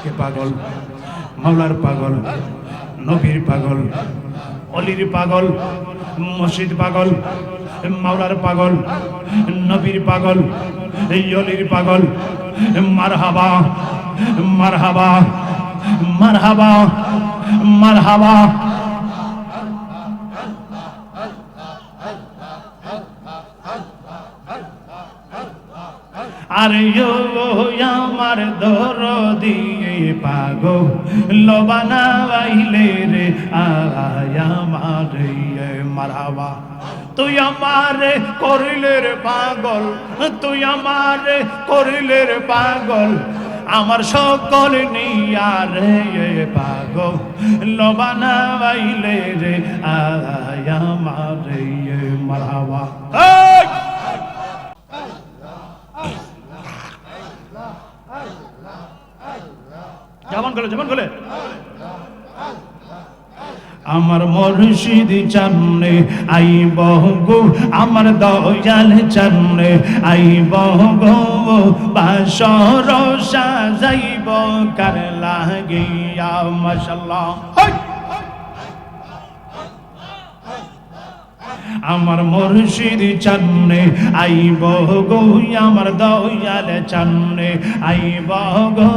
ইশকে পাগল, মাওলার পাগল, নবীর পাগল, অলির পাগল, মসজিদ পাগল, মাওলার পাগল, নবীর পাগল, এই অলির পাগল, মারহাবা মারহাবা মারহাবা মারহাবা আর আমার দর দিয়ে পাগো লবানা আইলে রে আমার মারাবা। তুই আমারে করিলে রে পাগল, তুই আমারে করিলে রে পাগল, আমার সকল নিয়ারে পাগল লবানা রে আমার মারাবা। যেমন করে যেমন করে আমার মরশিদ চামনে আই গো, আমার দয়াল চামনে আই গো। সাজাইব, কার লাগিয়া মাশাল্লাহ আমার মুর্শিদ চান্নে আইব গো, আমার দয়াল চান্নে আইব গো।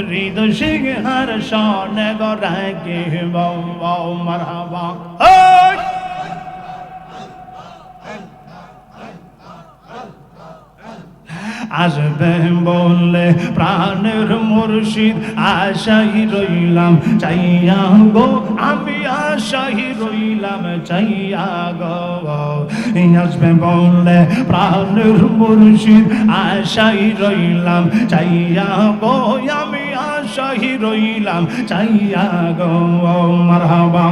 হৃদ সিং হর সন গরাকে বৌ বৌ মারহাবা! আসবে বললে প্রাণের মুর্শিদ আশাই রইলাম চাইয়া গো আমি আশাই রইলাম চাইয়া গো আসবে বললে প্রাণের মুর্শিদ আশাই রইলাম চাইয়া গো আমি আশাই রইলাম চাইয়া গো মারহাবা।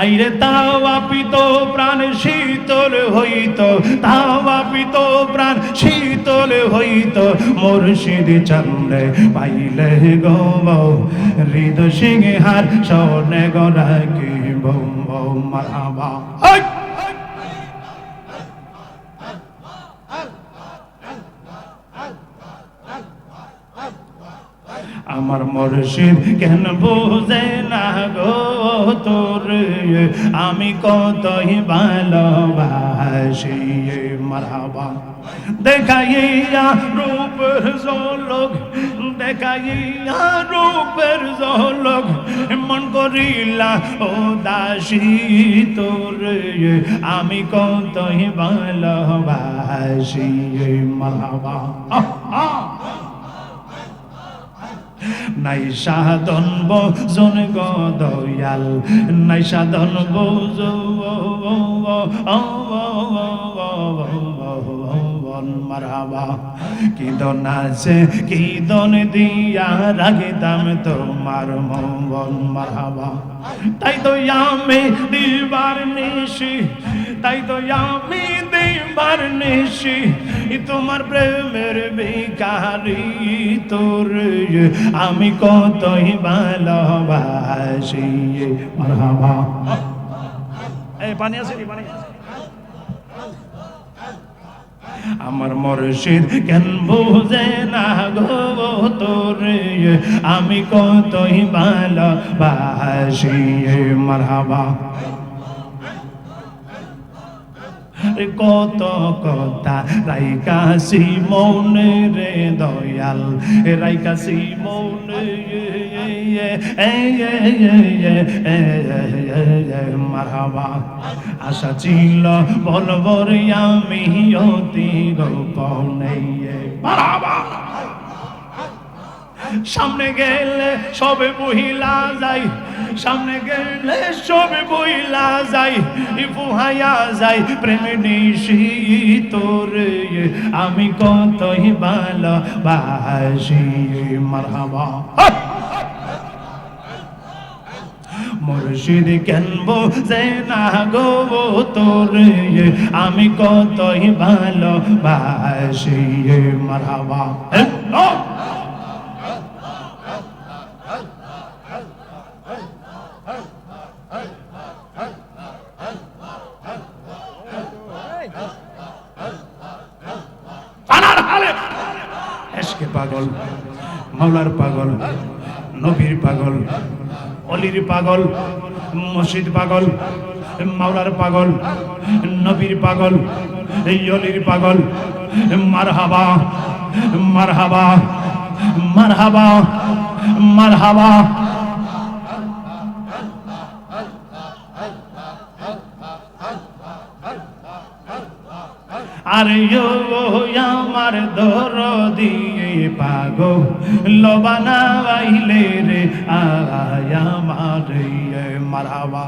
আইরে তাও আপিত প্রাণ শীতল হইত, তাও আপিত প্রাণ শীতল হইত। মুর্শিদ চন্দ্রে পাইলে গো হৃদ সিংহে হার সনে গরাকি বৌ বৌ মারাবা আমার মুর্শিদ কেন বোঝে না গো তোর? আমি কতই ভালোবাসি মারাবা দেখাইয়া রূপের জলক দেখাইয়া রূপের জলক মন করিলা, ও দাসী তোর। আমি কতই ভালোবাসি মারাবা আহ। নাই সাধন বোজন গদয়াল নাই সাধন বোজ মারাবা কি দন আছে, কি দন দিয়া রাখিতাম তোমার মন মারাবা তাই তো আমি দিবার নিশি তাই তো আমি দিবার নিশি তোমার প্রেমের বিকারি তোর। আমি কতই ভালোবাসি। মারহাবা। এই পানি আছে পানি আমার মরশিদ কেন বুঝে না গো তোর? আমি কতই ভালোবাসি। মারহাবা। কত কথা রাইকাশি মৌনে রে দয়াল রাইকাশি মৌনে মারহাবা। আশা ছিল বলবর আমি অতি গোপনে। মারহাবা! সামনে গেলে সবে মহিলা যাই। সামনে গেলে সবে মহিলা যাই। ফুহাইয়া যাই, প্রেমে নিশি তোরে আমি কতই ভালোবাসি, মারহাবা। মুর্শিদ কেন বোঝে না গো তোর? আমি কতই ভালোবাসি, মারহাবা। হ্যাঁ ইশকে পাগল, মাওলার পাগল, নবীর পাগল, অলির পাগল, মসজিদ পাগল, মাওলার পাগল, নবীর পাগল, এই অলির পাগল, মারহাবা মারহাবা মারহাবা মারহাবা। আরে ও আমার দর দিয়ে পাগো লবানা বাইলে রে, আয় মারাবা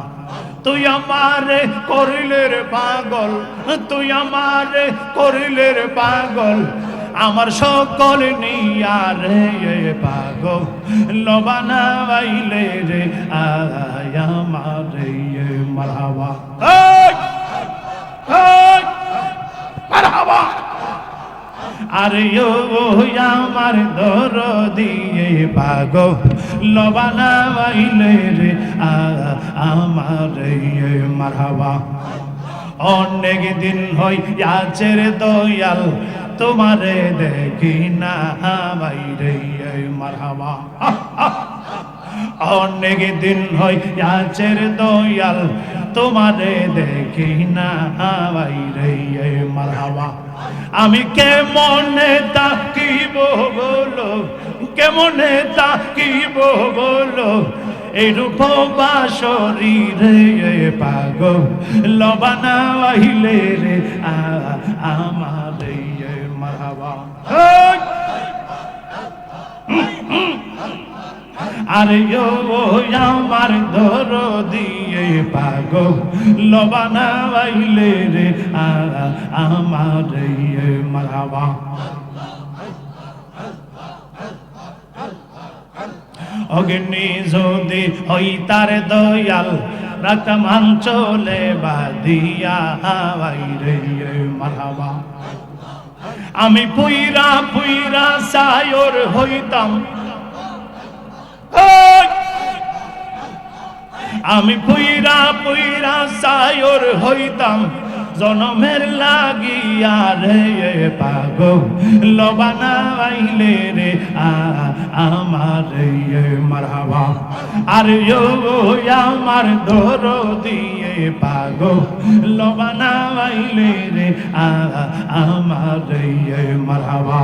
তুই আমারে করিলে পাগল, তুই আমারে করিলে রে পাগল আমার সকল নিয়ারে পাগল, লবানা বাইলে রে, আয় আমার মারাবা এই! এই! মারহাবা আরে আমার দর দিয়ে পাগ লবানা বাইলে রে আমার মারহাবা। অনেক দিন হই আছের দয়াল, তোমারে দেখি না বাইরে মারহাবা। অনেক দিন হই আছের দয়াল, তোমারে দেখি না বাইরে মারহাবা। আমি কেমনে তাকিব বলো? কেমনে তাকিব বলো? বা শরীরে পাগ লবানা আইলে রে আমার মারহাবা। এই! আরে আমার ধর দিয়ে পাগ লবানা বাইলে রে আমার মারাবা অগ্নি যদি হই তার দয়াল রাতমান চলে বাদিয়া বাইরে মারাবা আমি পুইরা পুইরা সায়র হইতাম! আমি পুইরা পুইরা সায়র হইতাম, জনমের লাগিয়া রে পাগ লবানা আইলে রে আমার মারহাবা। আর আমার ধর দিয়ে পাগ লবানা আইলে রে আমার মারহাবা।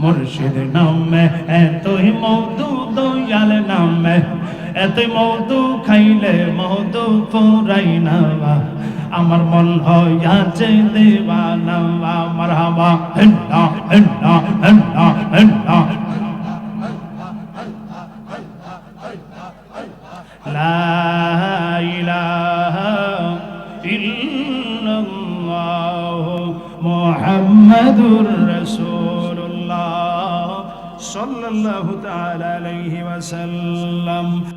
মুর্শিদ নামে এতই মধু দয়াল নামে। এতে মধু খাইলে মধু পুরাই নাবা আমার মন হইয়াছে দেবানা আমার হাবা হেন্না হেন্না হেন্না। হেন্না মোহাম্মদুর রসুল্লাহ সাল্লাল্লাহু তাআলা আলাইহি ওয়াসাল্লাম।